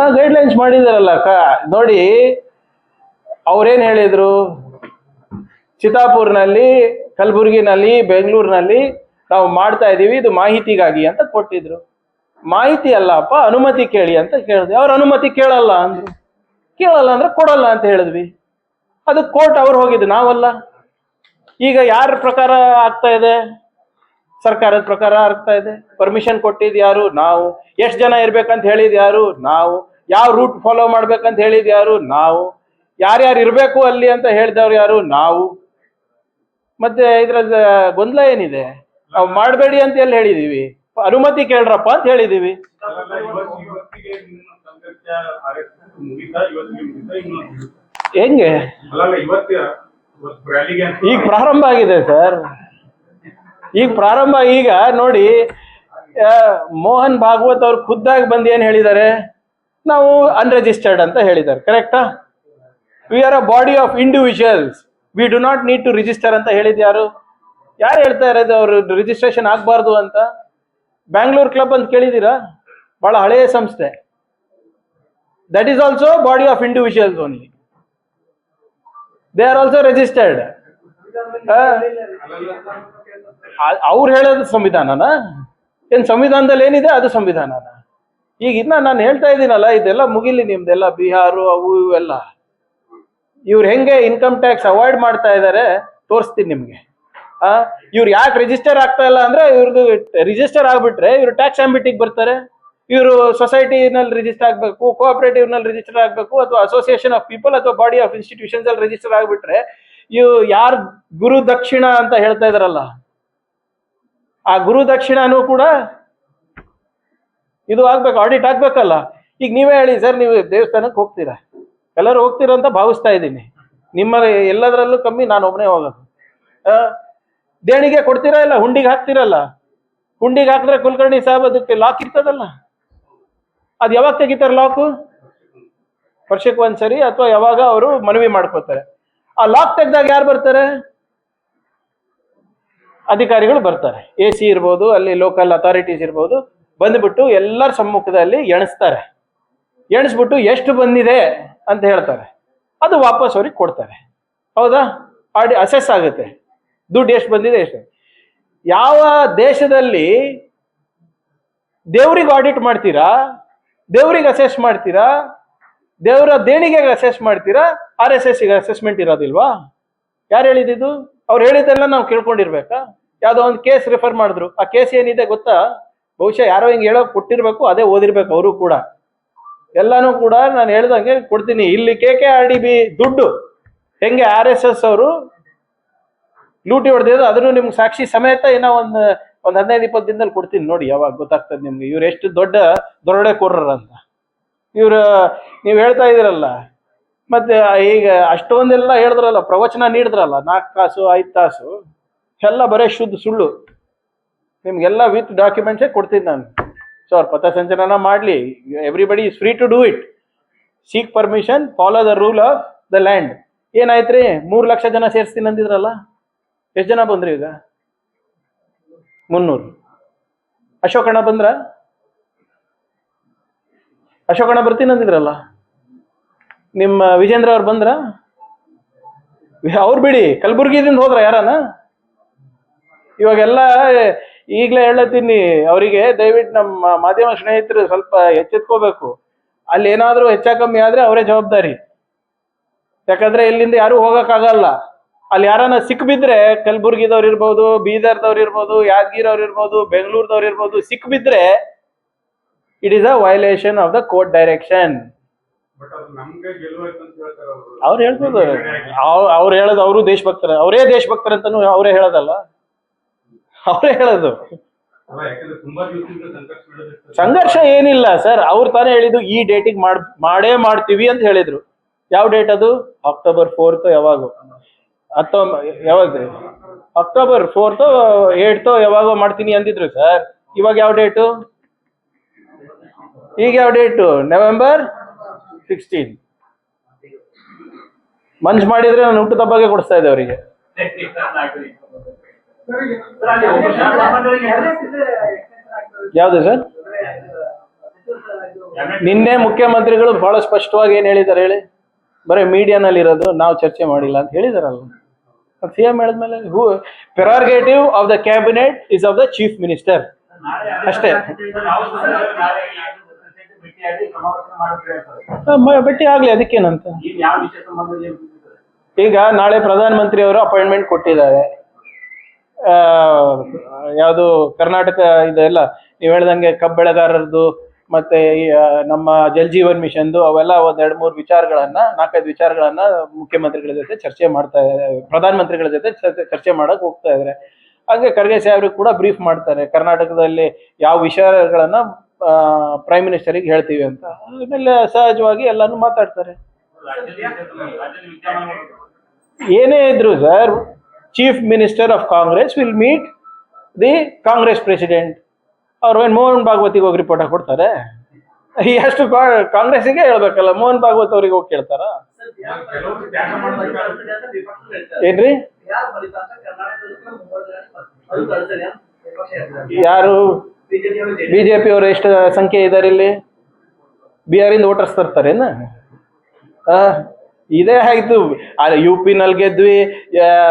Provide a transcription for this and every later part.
Guidelines ಮಾಡಿದಾರಲ್ಲ ಅಕ್ಕ ನೋಡಿ, ಅವ್ರೇನ್ ಹೇಳಿದ್ರು? ಚಿತಾಪುರ್ನಲ್ಲಿ ಕಲಬುರಗಿನಲ್ಲಿ, ಬೆಂಗಳೂರಿನಲ್ಲಿ ನಾವು ಮಾಡ್ತಾ ಇದೀವಿ ಇದು ಮಾಹಿತಿಗಾಗಿ ಅಂತ ಕೊಟ್ಟಿದ್ರು. ಮಾಹಿತಿ ಅಲ್ಲಪ್ಪ, ಅನುಮತಿ ಕೇಳಿ ಅಂತ ಕೇಳಿದ್ವಿ. ಅವ್ರ ಅನುಮತಿ ಕೇಳಲ್ಲ ಅಂದ್ರು. ಕೇಳಲ್ಲ ಅಂದ್ರೆ ಕೊಡಲ್ಲ ಅಂತ ಹೇಳಿದ್ವಿ. ಅದು ಕೋರ್ಟ್ ಅವ್ರು ಹೋಗಿದ್ದು, ನಾವಲ್ಲ. ಈಗ ಯಾರ ಪ್ರಕಾರ ಆಗ್ತಾ ಇದೆ? ಸರ್ಕಾರದ ಪ್ರಕಾರ ಆಗ್ತಾ ಇದೆ. ಪರ್ಮಿಷನ್ ಕೊಟ್ಟಿದ್ ಯಾರು? ನಾವು. ಎಷ್ಟು ಜನ ಇರ್ಬೇಕಂತ ಹೇಳಿದ್ ಯಾರು? ನಾವು. ಯಾವ ರೂಟ್ ಫಾಲೋ ಮಾಡ್ಬೇಕಂತ ಹೇಳಿದ್ ಯಾರು? ನಾವು. ಯಾರ್ಯಾರು ಇರ್ಬೇಕು ಅಲ್ಲಿ ಅಂತ ಹೇಳಿದವ್ರು ಯಾರು? ನಾವು. ಮತ್ತೆ ಇದ್ರ ಗೊಂದಲ ಏನಿದೆ? ನಾವು ಮಾಡಬೇಡಿ ಅಂತ ಎಲ್ಲಿ ಹೇಳಿದೀವಿ? ಅನುಮತಿ ಕೇಳ್ರಪ್ಪ ಅಂತ ಹೇಳಿದೀವಿ. ಹೆಂಗೆ? ಈಗ ಪ್ರಾರಂಭ ಆಗಿದೆ ಸರ್. ಈಗ ಪ್ರಾರಂಭ ಈಗ ನೋಡಿ ಮೋಹನ್ ಭಾಗವತ್ ಅವ್ರು ಖುದ್ದಾಗಿ ಬಂದು ಏನು ಹೇಳಿದ್ದಾರೆ? ನಾವು ಅನ್ರಿಜಿಸ್ಟರ್ಡ್ ಅಂತ ಹೇಳಿದ್ದಾರೆ ಕರೆಕ್ಟಾ we are a body of individuals we do not need to register ಅಂತ ಹೇಳಿದ್ ಯಾರು? ಯಾರು ಹೇಳ್ತಾ ಇರೋದು ಅವರು ರಿಜಿಸ್ಟ್ರೇಷನ್ ಆಗಬಾರ್ದು ಅಂತ? ಬ್ಯಾಂಗ್ಳೂರ್ ಕ್ಲಬ್ ಅಂತ ಕೇಳಿದ್ದೀರಾ? ಬಹಳ ಹಳೆಯ ಸಂಸ್ಥೆ. That is also body of individuals only they are also registered ಅವ್ರು ಹೇಳೋದು ಸಂವಿಧಾನನ? ಏನ್ ಸಂವಿಧಾನದಲ್ಲಿ ಏನಿದೆ ಅದು ಸಂವಿಧಾನನ? ಈಗ ಇನ್ನ ನಾನು ಹೇಳ್ತಾ ಇದ್ದೀನಲ್ಲ, ಇದೆಲ್ಲ ಮುಗಿಲಿ ನಿಮ್ದೆಲ್ಲ, ಬಿಹಾರು, ಅವು ಇವೆಲ್ಲ ಇವ್ರು ಹೆಂಗೆ ಇನ್ಕಮ್ ಟ್ಯಾಕ್ಸ್ ಅವಾಯ್ಡ್ ಮಾಡ್ತಾ ಇದ್ದಾರೆ ತೋರಿಸ್ತೀನಿ ನಿಮ್ಗೆ. ಆ, ಇವ್ರು ಯಾಕೆ ರಿಜಿಸ್ಟರ್ ಆಗ್ತಾ ಇಲ್ಲ ಅಂದ್ರೆ ಇವ್ರದ್ದು ರಿಜಿಸ್ಟರ್ ಆಗ್ಬಿಟ್ರೆ ಇವ್ರು ಟ್ಯಾಕ್ಸ್ ಆಂಬಿಟಿಗೆ ಬರ್ತಾರೆ. ಇವರು ಸೊಸೈಟಿನಲ್ಲಿ ರಿಜಿಸ್ಟರ್ ಆಗಬೇಕು ಕೋಆಪರೇಟಿವ್ನಲ್ಲಿ ರಿಜಿಸ್ಟರ್ ಆಗಬೇಕು, ಅಥವಾ ಅಸೋಸಿಯೇಷನ್ ಆಫ್ ಪೀಪಲ್ ಅಥವಾ ಬಾಡಿ ಆಫ್ ಇನ್ಸ್ಟಿಟ್ಯೂಷನ್ಸ್ ರಿಜಿಸ್ಟರ್ ಆಗ್ಬಿಟ್ರೆ ಇವು ಯಾರು ಗುರು ದಕ್ಷಿಣ ಅಂತ ಹೇಳ್ತಾ ಇದಾರಲ್ಲ ಆ ಗುರು ದಕ್ಷಿಣನೂ ಕೂಡ ಇದು ಆಗ್ಬೇಕು ಆಡಿಟ್ ಆಗ್ಬೇಕಲ್ಲ. ಈಗ ನೀವೇ ಹೇಳಿ, ಸರ್, ನೀವು ದೇವಸ್ಥಾನಕ್ಕೆ ಹೋಗ್ತೀರಾ? ಎಲ್ಲರೂ ಹೋಗ್ತೀರಾ ಅಂತ ಭಾವಿಸ್ತಾ ಇದ್ದೀನಿ. ನಿಮ್ಮ ಎಲ್ಲದರಲ್ಲೂ ಕಮ್ಮಿ, ನಾನು ಒಬ್ಬನೇ ಹೋಗೋದು. ದೇಣಿಗೆ ಕೊಡ್ತೀರಾ ಇಲ್ಲ? ಹುಂಡಿಗೆ ಹಾಕ್ತಿರಲ್ಲ? ಹುಂಡಿಗೆ ಹಾಕಿದ್ರೆ ಕುಲಕರ್ಣಿ ಸಾಹೇಬ್ ಅದಕ್ಕೆ ಲಾಕ್ ಇರ್ತದಲ್ಲ? ಅದು ಯಾವಾಗ ತೆಗಿತಾರೆ ಲಾಕು ವರ್ಷಕ್ಕೆ ಒಂದ್ಸರಿ ಅಥವಾ ಯಾವಾಗ ಅವರು ಮನವಿ ಮಾಡ್ಕೋತಾರೆ. ಆ ಲಾಕ್ ತೆಗ್ದಾಗ ಯಾರು ಬರ್ತಾರೆ? ಅಧಿಕಾರಿಗಳು ಬರ್ತಾರೆ. ಎ ಸಿ ಇರ್ಬೋದು, ಅಲ್ಲಿ ಲೋಕಲ್ ಅಥಾರಿಟೀಸ್ ಇರ್ಬೋದು, ಬಂದ್ಬಿಟ್ಟು ಎಲ್ಲರ ಸಮ್ಮುಖದಲ್ಲಿ ಎಣಿಸ್ತಾರೆ. ಎಣಿಸ್ಬಿಟ್ಟು ಎಷ್ಟು ಬಂದಿದೆ ಅಂತ ಹೇಳ್ತಾರೆ. ಅದು ವಾಪಸ್ ಅವ್ರಿಗೆ ಕೊಡ್ತಾರೆ. ಹೌದಾ? ಆಡಿ ಅಸೆಸ್ ಆಗುತ್ತೆ. ದುಡ್ಡು ಎಷ್ಟು ಬಂದಿದೆ, ಎಷ್ಟು ಯಾವ ದೇಶದಲ್ಲಿ ದೇವ್ರಿಗೆ ಆಡಿಟ್ ಮಾಡ್ತೀರಾ, ದೇವ್ರಿಗೆ ಅಸೆಸ್ ಮಾಡ್ತೀರಾ, ದೇವರ ದೇಣಿಗೆಗೆ ಅಸೆಸ್ ಮಾಡ್ತೀರಾ ಆರ್ ಎಸ್ ಎಸ್ಗೆ ಅಸೆಸ್ಮೆಂಟ್ ಇರೋದಿಲ್ವಾ? ಯಾರು ಹೇಳಿದ್ದು ಅವ್ರು ಹೇಳಿದ್ದೆಲ್ಲ ನಾವು ಕೇಳ್ಕೊಂಡಿರ್ಬೇಕಾ? ಯಾವುದೋ ಒಂದು ಕೇಸ್ ರೆಫರ್ ಮಾಡಿದ್ರು. ಆ ಕೇಸ್ ಏನಿದೆ ಗೊತ್ತಾ? ಬಹುಶಃ ಯಾರೋ ಹಿಂಗೆ ಹೇಳೋ ಕೊಟ್ಟಿರ್ಬೇಕು, ಅದೇ ಓದಿರ್ಬೇಕು ಅವರು ಕೂಡ. ಎಲ್ಲಾನು ಕೂಡ ನಾನು ಹೇಳ್ದಂಗೆ ಕೊಡ್ತೀನಿ. ಇಲ್ಲಿ K K R D B ದುಡ್ಡು ಹೆಂಗೆ ಆರ್ ಎಸ್ ಎಸ್ ಅವರು ಲೂಟಿ ಹೊಡೆದಿದ್ರು ಅದನ್ನು ನಿಮ್ಗೆ ಸಾಕ್ಷಿ ಸಮೇತ ಏನೋ ಒಂದು ಒಂದು ಹದಿನೈದು, ಇಪ್ಪತ್ತು ದಿನದಲ್ಲಿ ಕೊಡ್ತೀನಿ. ನೋಡಿ, ಯಾವಾಗ ಗೊತ್ತಾಗ್ತದೆ ನಿಮ್ಗೆ. ಇವ್ರು ಎಷ್ಟು ದೊಡ್ಡ ದೊರಡೆ ಕೊರ್ರಂತ ಇವ್ರು, ನೀವು ಹೇಳ್ತಾ ಇದೀರಲ್ಲ ಮತ್ತೆ ಈಗ ಅಷ್ಟೊಂದೆಲ್ಲ ಹೇಳಿದ್ರಲ್ಲ, ಪ್ರವಚನ ನೀಡಿದ್ರಲ್ಲ ನಾಲ್ಕು ತಾಸು, ಐದು ತಾಸು, ಎಲ್ಲ ಬರೇ ಶುದ್ಧ ಸುಳ್ಳು. ನಿಮ್ಗೆಲ್ಲ ವಿತ್ ಡಾಕ್ಯುಮೆಂಟ್ಸೇ ಕೊಡ್ತೀನಿ ನಾನು. ಸೊ ಅವ್ರು ಪಥಸಂಚಲನ ಮಾಡಲಿ everybody is free to do it seek permission follow the rule of the land ಏನಾಯ್ತು ರೀ ಮೂರು ಲಕ್ಷ ಜನ ಸೇರಿಸ್ತೀನಿ ಅಂದಿದ್ರಲ್ಲ? ಎಷ್ಟು ಜನ ಬಂದ್ರಿ ಈಗ? ಮುನ್ನೂರು. ಅಶೋಕಣ್ಣ ಬಂದ್ರ? ಅಶೋಕಣ್ಣ ಬರ್ತೀನಿ ಅಂದಿದ್ರಲ್ಲ? ನಿಮ್ಮ ವಿಜೇಂದ್ರ ಅವ್ರು ಬಂದ್ರ? ಅವ್ರು ಬಿಡಿ, ಕಲಬುರ್ಗಿದಿಂದ ಹೋದ್ರ ಯಾರನ? ಇವಾಗೆಲ್ಲ ಈಗಲೇ ಹೇಳತ್ತೀನಿ, ಅವರಿಗೆ ದಯವಿಟ್ಟು ನಮ್ಮ ಮಾಧ್ಯಮ ಸ್ನೇಹಿತರು ಸ್ವಲ್ಪ ಎಚ್ಚೆತ್ಕೋಬೇಕು. ಅಲ್ಲಿ ಏನಾದರೂ ಹೆಚ್ಚ ಕಮ್ಮಿ ಆದ್ರೆ ಅವರೇ ಜವಾಬ್ದಾರಿ. ಯಾಕಂದ್ರೆ ಇಲ್ಲಿಂದ ಯಾರು ಹೋಗೋಕ್ಕಾಗಲ್ಲ. ಅಲ್ಲಿ ಯಾರನ್ನ ಸಿಕ್ಬಿದ್ರೆ ಕಲಬುರ್ಗಿದವ್ರು ಇರ್ಬೋದು, ಬೀದರ್ದವ್ರು ಇರ್ಬೋದು, ಯಾದಗಿರವ್ರು ಇರ್ಬೋದು, ಬೆಂಗಳೂರದವ್ರು ಇರ್ಬೋದು ಸಿಕ್ಬಿದ್ರೆ it is a violation of the court direction ಅವರು ಅವ್ರು. ಹೇಳ್ಬೋದು. ಅವ್ರು ಹೇಳೋದು ಅವರು ದೇಶಭಕ್ತರ. ಅವರೇ ದೇಶಭಕ್ತರ ಅಂತಾನು ಅವರೇ ಹೇಳೋದಲ್ಲ. ಅವರೇ ಹೇಳೋದು. ಸಂಘರ್ಷ ಏನಿಲ್ಲ ಸರ್. ಅವ್ರು ತಾನೇ ಹೇಳಿದ್ದು ಈ ಡೇಟಿಗೆ ಮಾಡ್ ಮಾಡೇ ಮಾಡ್ತೀವಿ ಅಂತ ಹೇಳಿದ್ರು. ಯಾವ ಡೇಟ್ ಅದು? ಅಕ್ಟೋಬರ್ ಫೋರ್ತ್ ಯಾವಾಗ. ಹತ್ತೊಂಬ ಯಾವಾಗ? ಅಕ್ಟೋಬರ್ ಫೋರ್ತ್ ಏಟ್ತೋ ಯಾವಾಗ ಮಾಡ್ತೀನಿ ಅಂದಿದ್ರು ಸರ್. ಇವಾಗ ಯಾವ ಡೇಟು ಈಗ ಯಾವ ಡೇಟು ನವೆಂಬರ್ ಸಿಕ್ಸ್ಟೀನ್ ಮನ್ಸ್ ಮಾಡಿದ್ರೆ ನಾನು ಹುಟ್ಟು ತಬ್ಬಗೆ ಕೊಡಿಸ್ತಾ ಇದ್ದೆ ಅವರಿಗೆ. ಯಾವ್ದು ಸರ್? ನಿನ್ನೆ ಮುಖ್ಯಮಂತ್ರಿಗಳು ಬಹಳ ಸ್ಪಷ್ಟವಾಗಿ ಏನ್ ಹೇಳಿದಾರೆ ಹೇಳಿ? ಬರೀ ಮೀಡಿಯಾನಲ್ಲಿ ಇರೋದು ನಾವು ಚರ್ಚೆ ಮಾಡಿಲ್ಲ ಅಂತ ಹೇಳಿದಾರಲ್ಲ. ಸಿ ಎಂ ಹೇಳಿದ್ಮೇಲೆ who prerogative of the cabinet is of the chief minister ಅಷ್ಟೇ. ಭೇಟಿ ಆಗ್ಲಿ ಅದಕ್ಕೇನಂತ. ಈಗ ನಾಳೆ ಪ್ರಧಾನಮಂತ್ರಿ ಅವರು ಅಪಾಯಿಂಟ್ಮೆಂಟ್ ಕೊಟ್ಟಿದ್ದಾರೆ. ಆ, ಯಾವುದು ಕರ್ನಾಟಕ ಇದೆಲ್ಲ ನೀವು ಹೇಳ್ದಂಗೆ ಕಬ್ಬು ಬೆಳೆಗಾರರದು ಮತ್ತೆ ನಮ್ಮ ಜಲ್ ಜೀವನ್ ಮಿಷನ್ದು ಅವೆಲ್ಲ ಒಂದ್ ಎರಡ್ ಮೂರು ವಿಚಾರಗಳನ್ನ ನಾಲ್ಕೈದು ವಿಚಾರಗಳನ್ನ ಮುಖ್ಯಮಂತ್ರಿಗಳ ಜೊತೆ ಚರ್ಚೆ ಮಾಡ್ತಾ ಇದ್ದಾರೆ ಪ್ರಧಾನಮಂತ್ರಿಗಳ ಜೊತೆ ಚರ್ಚೆ- ಮಾಡಕ್ ಹೋಗ್ತಾ ಇದ್ದಾರೆ. ಹಾಗೆ ಖರ್ಗೆ ಸಾಹೇಬ್ರಿಗೆ ಕೂಡ ಬ್ರೀಫ್ ಮಾಡ್ತಾರೆ ಕರ್ನಾಟಕದಲ್ಲಿ ಯಾವ ವಿಚಾರಗಳನ್ನ ಪ್ರೈಮ್ ಮಿನಿಸ್ಟರಿಗೆ ಹೇಳ್ತೀವಿ ಅಂತ. ಆಮೇಲೆ ಸಹಜವಾಗಿ ಎಲ್ಲಾನು ಮಾತಾಡ್ತಾರೆ. ಏನೇ ಇದ್ರು sir chief minister of Congress will meet the Congress president ಅವ್ರು ಏನು ಮೋಹನ್ ಭಾಗವತಿಗೆ ಹೋಗಿ ರಿಪೋರ್ಟ್ ಕೊಡ್ತಾರೆ ಎಷ್ಟು ಕಾಂಗ್ರೆಸ್ಸಿಗೆ ಹೇಳ್ಬೇಕಲ್ಲ, ಮೋಹನ್ ಭಾಗವತ್ ಅವ್ರಿಗೆ ಹೋಗಿ ಕೇಳ್ತಾರ? ಏನ್ರಿ? ಯಾರು? ಬಿಜೆಪಿ ಅವರು ಎಷ್ಟು ಸಂಖ್ಯೆ ಇದಾರೆ ಇಲ್ಲಿ? ಬಿಹಾರಿಂದ ವೋಟರ್ಸ್ ತರ್ತಾರೇನ ಆ, ಇದೇ ಆಯ್ತು ಅಲ್ಲಿ ಯು ಪಿನಲ್ಲಿ ಗೆದ್ವಿ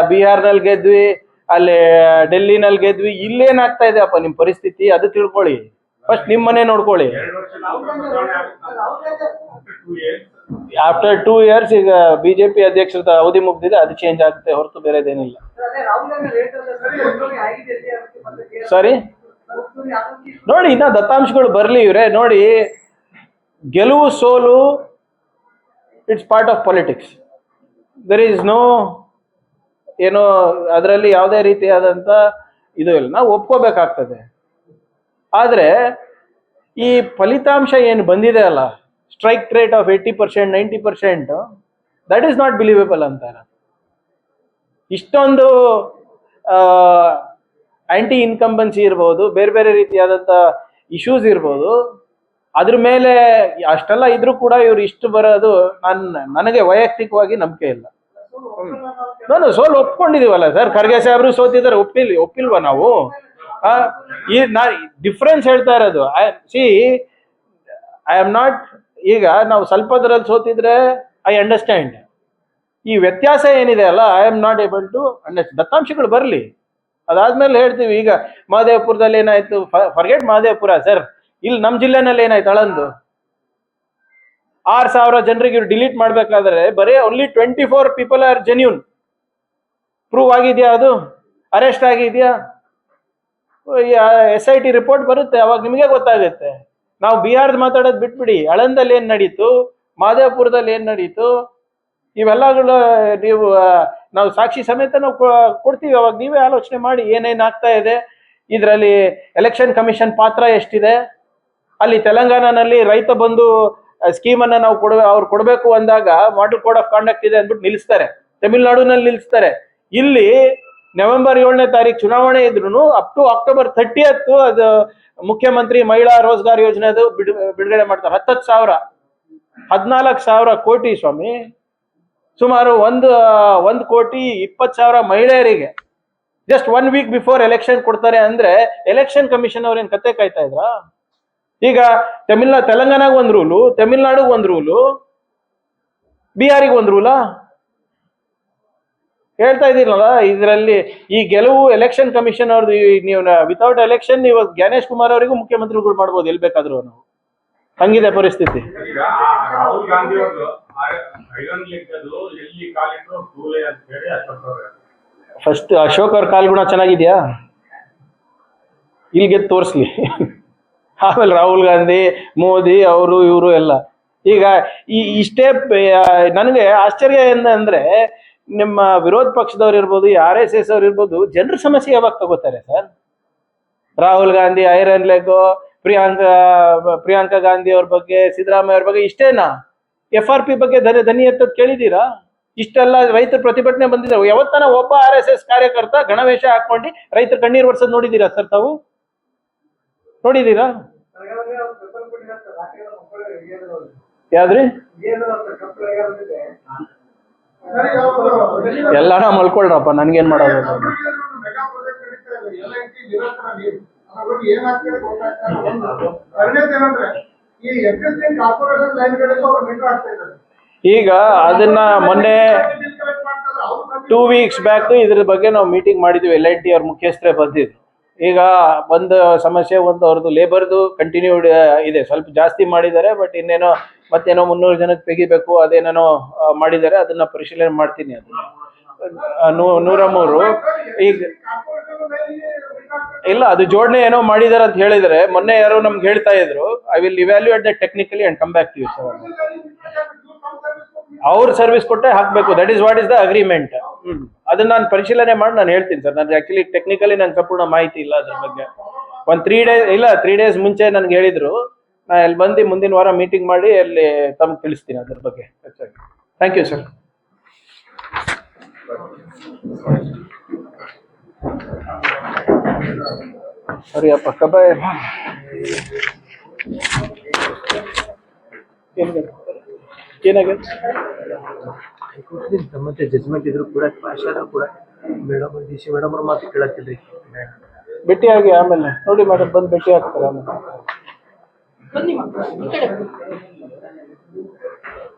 ಬಿಹಾರ್ನಲ್ಲಿ ಗೆದ್ವಿ ಅಲ್ಲಿ ಡೆಲ್ಲಿನಲ್ಲಿ ಗೆದ್ವಿ. ಇಲ್ಲೇನಾಗ್ತಾ ಇದೆ ಅಪ್ಪ ನಿಮ್ಮ ಪರಿಸ್ಥಿತಿ? ಅದು ತಿಳ್ಕೊಳ್ಳಿ. ಫಸ್ಟ್ ನಿಮ್ಮ ಮನೆ ನೋಡ್ಕೊಳ್ಳಿ. ಆಫ್ಟರ್ ಟೂ ಇಯರ್ಸ್ ಈಗ ಬಿಜೆಪಿ ಅಧ್ಯಕ್ಷರ ಅವಧಿ ಮುಗ್ದಿದೆ ಅದು ಚೇಂಜ್ ಆಗುತ್ತೆ ಹೊರತು ಬೇರೆದೇನಿಲ್ಲ ಸರಿ ನೋಡಿ, ಇನ್ನ ದತ್ತಾಂಶಗಳು ಬರ್ಲಿ ಇವ್ರೆ. ನೋಡಿ, ಗೆಲುವು ಸೋಲು it's part of politics there is no ಏನೋ, ಅದರಲ್ಲಿ ಯಾವುದೇ ರೀತಿಯಾದಂಥ ಇದು ಇಲ್ಲ. ನಾವು ಒಪ್ಕೋಬೇಕಾಗ್ತದೆ. ಆದರೆ, ಈ ಫಲಿತಾಂಶ ಏನು ಬಂದಿದೆ ಅಲ್ಲ strike rate of eighty percent ninety percent that is not believable ಅಂತಾರೆ. ಇಷ್ಟೊಂದು ಆಂಟಿ ಇನ್ಕಂಬನ್ಸಿ ಇರ್ಬೋದು ಬೇರೆ ಬೇರೆ ರೀತಿಯಾದಂಥ ಇಶ್ಯೂಸ್ ಇರ್ಬೋದು. ಅದ್ರ ಮೇಲೆ ಅಷ್ಟೆಲ್ಲ ಇದ್ರೂ ಕೂಡ ಇವ್ರು ಇಷ್ಟು ಬರೋದು ನನ್ನ ನನಗೆ ವೈಯಕ್ತಿಕವಾಗಿ ನಂಬಿಕೆ ಇಲ್ಲ. ನಾನು ಸೋಲು ಒಪ್ಕೊಂಡಿದೀವಲ್ಲ ಸರ್? ಖರ್ಗೆ ಸಾಹೇಬ್ರು ಸೋತಿದ್ದಾರೆ ಒಪ್ಪಿಲ್ ಒಪ್ಪಿಲ್ವ ನಾವು? ಈ ನಾ ಡಿಫ್ರೆನ್ಸ್ ಹೇಳ್ತಾ ಇರೋದು. I see I am not ಈಗ ನಾವು ಸ್ವಲ್ಪದ್ರಲ್ಲಿ ಸೋತಿದ್ರೆ ಐ ಅಂಡರ್ಸ್ಟ್ಯಾಂಡ್ ಈ ವ್ಯತ್ಯಾಸ ಏನಿದೆ ಅಲ್ಲ I am not able to understand ದತ್ತಾಂಶಗಳು ಬರಲಿ. ಅದಾದ್ಮೇಲೆ ಹೇಳ್ತೀವಿ, ಈಗ ಮಹದೇವಪುರದಲ್ಲಿ ಏನಾಯ್ತು? ಫರ್ಗೆಟ್ ಮಹದೇವಪುರ ಸರ್ ಇಲ್ಲಿ ನಮ್ಮ ಜಿಲ್ಲೆನಲ್ಲಿ ಏನಾಯ್ತು ಅಳಂದು? ಆರ್ ಸಾವಿರ ಜನರಿಗೆ ಇವ್ರು ಡಿಲೀಟ್ ಮಾಡ್ಬೇಕಾದ್ರೆ ಬರೀ only twenty four people are genuine prove ಆಗಿದೆಯಾ ಅದು? ಅರೆಸ್ಟ್ ಆಗಿದೆಯಾ? ಎಸ್ ಐ ಟಿ ರಿಪೋರ್ಟ್ ಬರುತ್ತೆ, ಅವಾಗ ನಿಮಗೆ ಗೊತ್ತಾಗುತ್ತೆ. ನಾವು ಬಿಹಾರದ ಮಾತಾಡೋದು ಬಿಟ್ಬಿಡಿ. ಅಳಂದಲ್ಲಿ ಏನು ನಡೀತು? ಮಾದೇವಪುರದಲ್ಲಿ ಏನು ನಡೀತು? ಇವೆಲ್ಲಗಳು ನೀವು ನಾವು ಸಾಕ್ಷಿ ಸಮೇತ ನಾವು ಕೊಡ್ತೀವಿ. ಅವಾಗ ನೀವೇ ಆಲೋಚನೆ ಮಾಡಿ ಏನೇನ್ ಆಗ್ತಾ ಇದೆ. ಇದರಲ್ಲಿ ಎಲೆಕ್ಷನ್ ಕಮಿಷನ್ ಪಾತ್ರ ಎಷ್ಟಿದೆ? ಅಲ್ಲಿ ತೆಲಂಗಾಣನಲ್ಲಿ ರೈತ ಬಂದು ಸ್ಕೀಮ್ ಅನ್ನ ನಾವು ಕೊಡ ಅವ್ರು ಕೊಡಬೇಕು ಅಂದಾಗ ಮಾಡೆಲ್ ಕೋಡ್ ಆಫ್ ಕಾಂಡಕ್ಟ್ ಇದೆ ಅಂದ್ಬಿಟ್ಟು ನಿಲ್ಲಿಸ್ತಾರೆ. ತಮಿಳ್ನಾಡುನಲ್ಲಿ ನಿಲ್ಲಿಸ್ತಾರೆ. ಇಲ್ಲಿ ನವೆಂಬರ್ ಏಳನೇ ತಾರೀಕು ಚುನಾವಣೆ ಇದ್ರು ಅಪ್ ಟು ಅಕ್ಟೋಬರ್ ಥರ್ಟಿಯತ್ ಅದು ಮುಖ್ಯಮಂತ್ರಿ ಮಹಿಳಾ ರೋಜ್ಗಾರ್ ಯೋಜನೆ ಅದು ಬಿಡು ಬಿಡುಗಡೆ ಮಾಡ್ತಾರೆ. ಹತ್ತತ್ತು ಸಾವಿರ, ಹದಿನಾಲ್ಕು ಸಾವಿರ ಕೋಟಿ ಸ್ವಾಮಿ. ಸುಮಾರು ಒಂದು ಒಂದು ಕೋಟಿ ಇಪ್ಪತ್ತು ಸಾವಿರ ಮಹಿಳೆಯರಿಗೆ just one week before election ಕೊಡ್ತಾರೆ ಅಂದ್ರೆ ಎಲೆಕ್ಷನ್ ಕಮಿಷನ್ ಅವ್ರೇನ್ ಕತೆ ಕಾಯ್ತಾ ಇದ್ರ? ಈಗ ತಮಿಳ್ನಾ, ತೆಲಂಗಾಣಗೆ ಒಂದ್ ರೂಲು ತಮಿಳ್ನಾಡುಗ್ ಒಂದ್ ರೂಲು ಬಿಹಾರಿಗೆ ಒಂದ್ ರೂಲಾ ಹೇಳ್ತಾ ಇದ್ದೀರಲ್ಲ, ಇದರಲ್ಲಿ ಈ ಗೆಲುವು ಎಲೆಕ್ಷನ್ ಕಮಿಷನ್ ಅವ್ರದ್ದು ನೀವು ವಿತೌಟ್ ಎಲೆಕ್ಷನ್ ನೀವು ಜ್ಞಾನೇಶ್ ಕುಮಾರ್ ಅವರಿಗೂ ಮುಖ್ಯಮಂತ್ರಿಗಳು ಮಾಡ್ಬೋದು ಎಲ್ಲಿ ಬೇಕಾದ್ರೂ ನಾವು ಹಂಗಿದೆ ಪರಿಸ್ಥಿತಿ. ಫಸ್ಟ್ ಅಶೋಕ್ ಅವ್ರ ಕಾಲ್ ಗುಣ ಚೆನ್ನಾಗಿದ್ಯಾ? ಇಲ್ಲಿಗೆ ತೋರಿಸ್ಲಿ. ಆಮೇಲೆ ರಾಹುಲ್ ಗಾಂಧಿ, ಮೋದಿ, ಅವರು, ಇವರು ಎಲ್ಲ. ಈಗ ಈ ಇಷ್ಟೇ ನನಗೆ ಆಶ್ಚರ್ಯ ಏನಂದ್ರೆ, ನಿಮ್ಮ ವಿರೋಧ ಪಕ್ಷದವ್ರು ಇರ್ಬೋದು ಆರ್ ಎಸ್ ಎಸ್ ಅವ್ರು ಇರ್ಬೋದು, ಜನರ ಸಮಸ್ಯೆ ಯಾವಾಗ ತಗೋತಾರೆ sir? Rahul Gandhi, iron leg Priyanka Priyanka Gandhi ಅವ್ರ ಬಗ್ಗೆ, ಸಿದ್ದರಾಮಯ್ಯ ಅವ್ರ ಬಗ್ಗೆ ಇಷ್ಟೇನಾ? ಎಫ್ ಆರ್ ಪಿ ಬಗ್ಗೆ ಧನಿ ಧನಿ ಎತ್ತೋದು ಕೇಳಿದೀರಾ ಇಷ್ಟೆಲ್ಲ ರೈತರ ಪ್ರತಿಭಟನೆ ಬಂದಿದ್ದಾವೆ ಯಾವತ್ತನ ಒಬ್ಬ ಆರ್ ಎಸ್ ಎಸ್ ಕಾರ್ಯಕರ್ತ ಗಣವೇಶ ಹಾಕೊಂಡು ರೈತರ ಕಣ್ಣೀರು ವರ್ಷದ್ ನೋಡಿದೀರಾ ಸರ್ ತಾವು ನೋಡಿದೀರಾ ಯಾವ್ದ್ರಿ ಎಲ್ಲಾನ ಮಲ್ಕೊಳ್ರಪ್ಪ ನನ್ಗೇನ್ ಮಾಡೋದು ಈಗ ಅದನ್ನ ಮೊನ್ನೆ ಟೂ ವೀಕ್ಸ್ ಬ್ಯಾಕ್ ಇದ್ರ ಬಗ್ಗೆ ನಾವು ಮೀಟಿಂಗ್ ಮಾಡಿದ್ವಿ ಎಲ್ ಐ ಟಿ ಅವ್ರ ಮುಖ್ಯಸ್ಥರೇ ಬಂದಿದ್ರು. ಈಗ ಒಂದು ಸಮಸ್ಯೆ ಒಂದು ಅವ್ರದ್ದು ಲೇಬರ್ದು ಕಂಟಿನ್ಯೂಡ್ ಇದೆ. ಸ್ವಲ್ಪ ಜಾಸ್ತಿ ಮಾಡಿದ್ದಾರೆ ಬಟ್ ಇನ್ನೇನೋ ಮತ್ತೇನೋ ಮುನ್ನೂರು ಜನಕ್ಕೆ ತೆಗಿಬೇಕು ಅದೇನೇನೋ ಮಾಡಿದ್ದಾರೆ ಅದನ್ನ ಪರಿಶೀಲನೆ ಮಾಡ್ತೀನಿ. ಅದನ್ನ ನೂರ ಮೂರು ಈಗ ಇಲ್ಲ, ಅದು ಜೋಡಣೆ ಏನೋ ಮಾಡಿದಾರೆ ಅಂತ ಹೇಳಿದ್ರೆ ಮೊನ್ನೆ ಯಾರೋ ನಮ್ಗೆ ಹೇಳ್ತಾ ಇದ್ರು I will evaluate that technically and come back to you sir ಅವ್ರ ಸರ್ವಿಸ್ ಕೊಟ್ಟೆ ಹಾಕ್ಬೇಕು. That is what is the agreement ಅದನ್ನ ನಾನು ಪರಿಶೀಲನೆ ಮಾಡಿ ನಾನು ಹೇಳ್ತೀನಿ ಸರ್ ನಾನು ಆಕ್ಚುಲಿ ಟೆಕ್ನಿಕಲಿ ನಂಗೆ ಸಂಪೂರ್ಣ ಮಾಹಿತಿ ಇಲ್ಲ ಅದ್ರ ಬಗ್ಗೆ. ಒಂದು ತ್ರೀ ಡೇಸ್ ಇಲ್ಲ ತ್ರೀ ಡೇಸ್ ಮುಂಚೆ ನನ್ಗೆ ಹೇಳಿದ್ರು. ನಾ ಅಲ್ಲಿ ಬಂದು ಮುಂದಿನ ವಾರ ಮೀಟಿಂಗ್ ಮಾಡಿ ಅಲ್ಲಿ ತಮ್ಗೆ ತಿಳಿಸ್ತೀನಿ ಅದ್ರ ಬಗ್ಗೆ. ಥ್ಯಾಂಕ್ ಯು ಸರ್ ಸರಿಯಪ್ಪ ಕಬಾಯ ಏನಾಗಿದೆ ಏನಾಗಿದೆ ಮತ್ತೆ ಜಜ್ಮೆಂಟ್ ಇದ್ರು ಕೂಡ ಕ್ಲಾಶ್ ಆದ್ರೂ ಕೂಡ ಮೇಡಮ್ ಡಿ ಸಿ ಮೇಡಮ್ ಅವ್ರ ಮಾತು ಕೇಳತ್ತಿಲ್ರಿ ಭೇಟಿಯಾಗಿ ಆಮೇಲೆ ನೋಡಿ ಮೇಡಮ್ ಬಂದು ಭೇಟಿ ಆಗ್ತಾರೆ ಆಮೇಲೆ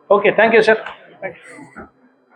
ಓಕೆ ಥ್ಯಾಂಕ್ ಯು ಸರ್